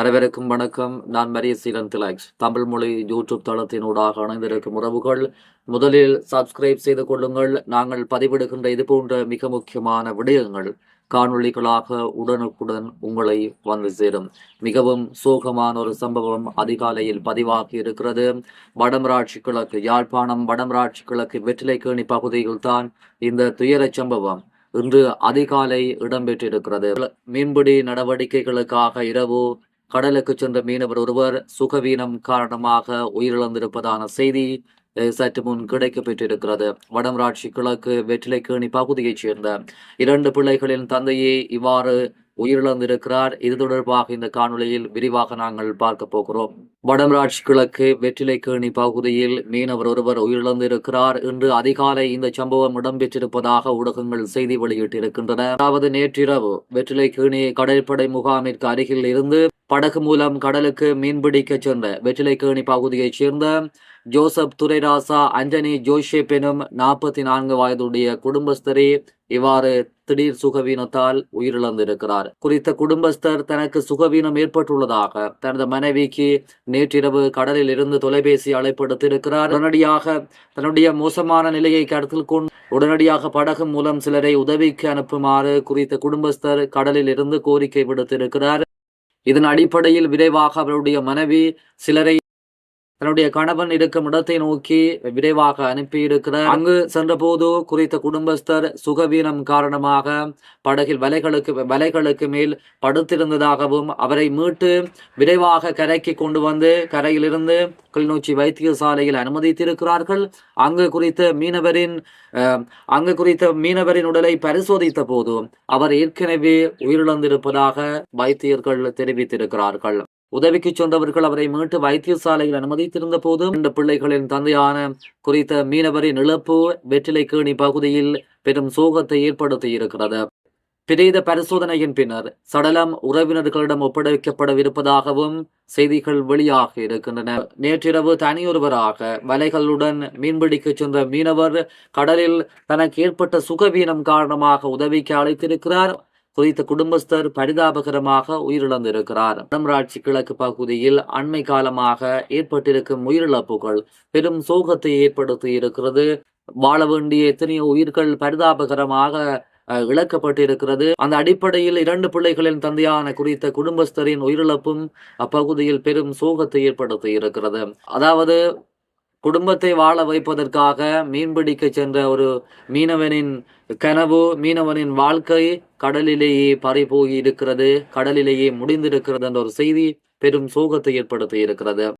அனைவருக்கும் வணக்கம். நான் மரிய சீலன் திலாக்ஸ் தமிழ் மொழி யூடியூப் தளத்தினூடாக அணைந்திருக்கும் உறவுகள் முதலில் சப்ஸ்கிரைப் செய்து கொள்ளுங்கள். நாங்கள் பதிவிடுகின்ற இது போன்ற மிக முக்கியமான விடயங்கள் காணொளிகளாக உடனுக்குடன் உங்களை வந்து சேரும். மிகவும் சோகமான ஒரு சம்பவம் அதிகாலையில் பதிவாகி இருக்கிறது. வடமராட்சி கிழக்கு யாழ்ப்பாணம் வடமராட்சி கிழக்கு வெற்றிலைக்கேணி பகுதியில் தான் இந்த துயரச் சம்பவம் இன்று அதிகாலை இடம்பெற்றிருக்கிறது. மீன்பிடி நடவடிக்கைகளுக்காக இரவு கடலுக்கு சென்ற மீனவர் ஒருவர் சுகவீனம் காரணமாக உயிரிழந்திருப்பதான செய்தி சற்று முன் கிடைக்கப்பெற்றிருக்கிறது வடமராட்சி கிழக்கு வெற்றிலைக்கேணி பகுதியைச் சேர்ந்த இரண்டு பிள்ளைகளின் தந்தையே இவ்வாறு உயிரிழந்திருக்கிறார். இது தொடர்பாக இந்த காணொலியில் விரிவாக நாங்கள் பார்க்க போகிறோம். வடமராட்சி கிழக்கு வெற்றிலைக்கேணி பகுதியில் மீனவர் ஒருவர் உயிரிழந்திருக்கிறார் இன்று அதிகாலை இந்த சம்பவம் இடம்பெற்றிருப்பதாக ஊடகங்கள் செய்தி வெளியிட்டிருக்கின்றன. அதாவது நேற்றிரவு வெற்றிலைக்கேணி கடற்படை முகாமிற்கு அருகில் இருந்து படகு மூலம் கடலுக்கு மீன்பிடிக்க சென்ற வெற்றிலைக்கேணி பகுதியைச் சேர்ந்த ஜோசப் துரைராசா அஞ்சனி ஜோஷேப் எனும் நாற்பத்தி நான்கு வயதுடைய குடும்பஸ்தரே இவ்வாறு திடீர் சுகவீனத்தால் உயிரிழந்திருக்கிறார். குறித்த குடும்பஸ்தர் தனக்கு சுகவீனம் ஏற்பட்டுள்ளதாக தனது மனைவிக்கு நேற்றிரவு கடலில் இருந்து தொலைபேசி அழைப்படுத்தியிருக்கிறார் உடனடியாக தன்னுடைய மோசமான நிலையை கருத்தில் கொண்டு உடனடியாக படகு மூலம் சிலரை உதவிக்கு அனுப்புமாறு குறித்த குடும்பஸ்தர் கடலில் இருந்து கோரிக்கை விடுத்திருக்கிறார். இதன் அடிப்படையில் விரைவாக அவருடைய மனைவி சிலரை தன்னுடைய கணவன் இருக்கும் இடத்தை நோக்கி விரைவாக அனுப்பியிருக்கிறார். அங்கு சென்றபோது குறித்த குடும்பஸ்தர் சுகவீனம் காரணமாக படகில் வலைகளுக்கு வலைகளுக்கு மேல் படுத்திருந்ததாகவும் அவரை மீட்டு விரைவாக கரைக்கு கொண்டு வந்து கரையிலிருந்து கிளிநொச்சி வைத்தியசாலையில் அனுமதித்திருக்கிறார்கள். அங்கு குறித்த மீனவரின் அஹ், அங்கு குறித்த மீனவரின் உடலை பரிசோதித்த போது அவர் ஏற்கனவே உயிரிழந்திருப்பதாக வைத்தியர்கள் தெரிவித்திருக்கிறார்கள். உதவிக்கு சென்றவர்கள் அவரை மீட்டு வைத்தியசாலையில் அனுமதித்திருந்த போதும் இந்த பிள்ளைகளின் தந்தையான குறித்த மீனவரின் இழப்பு வெற்றிலைக்கேணி பகுதியில் பெரும் சோகத்தை ஏற்படுத்தியிருக்கிறது. பிரேத பரிசோதனையின் பின்னர் சடலம் உறவினர்களிடம் ஒப்படைக்கப்படவிருப்பதாகவும் செய்திகள் வெளியாக இருக்கின்றன. நேற்றிரவு தனியொருவராக வலைகளுடன் மீன்பிடிக்க சென்ற மீனவர் கடலில் தனக்கு ஏற்பட்ட சுகவீனம் காரணமாக உதவிக்கு அழைத்திருக்கிறார். குறித்த குடும்பஸ்தர் பரிதாபகரமாக உயிரிழந்திருக்கிறார். வடமராட்சி கிழக்கு பகுதியில் அண்மை காலமாக ஏற்பட்டிருக்கும் உயிரிழப்புகள் பெரும் சோகத்தை ஏற்படுத்தி இருக்கிறது. வாழ வேண்டிய எத்தனையோ உயிர்கள் பரிதாபகரமாக அஹ், இழக்கப்பட்டிருக்கிறது. அந்த அடிப்படையில் இரண்டு பிள்ளைகளின் தந்தையான குறித்த குடும்பஸ்தரின் உயிரிழப்பும் அப்பகுதியில் பெரும் சோகத்தை ஏற்படுத்தி இருக்கிறது. அதாவது குடும்பத்தை வாழ வைப்பதற்காக மீன்பிடிக்க சென்ற ஒரு மீனவனின் கனவு மீனவனின் வாழ்க்கை கடலிலேயே பறிபோகி இருக்கிறது கடலிலேயே முடிந்திருக்கிறது என்ற ஒரு செய்தி பெரும் சோகத்தை ஏற்படுத்தி இருக்கிறது.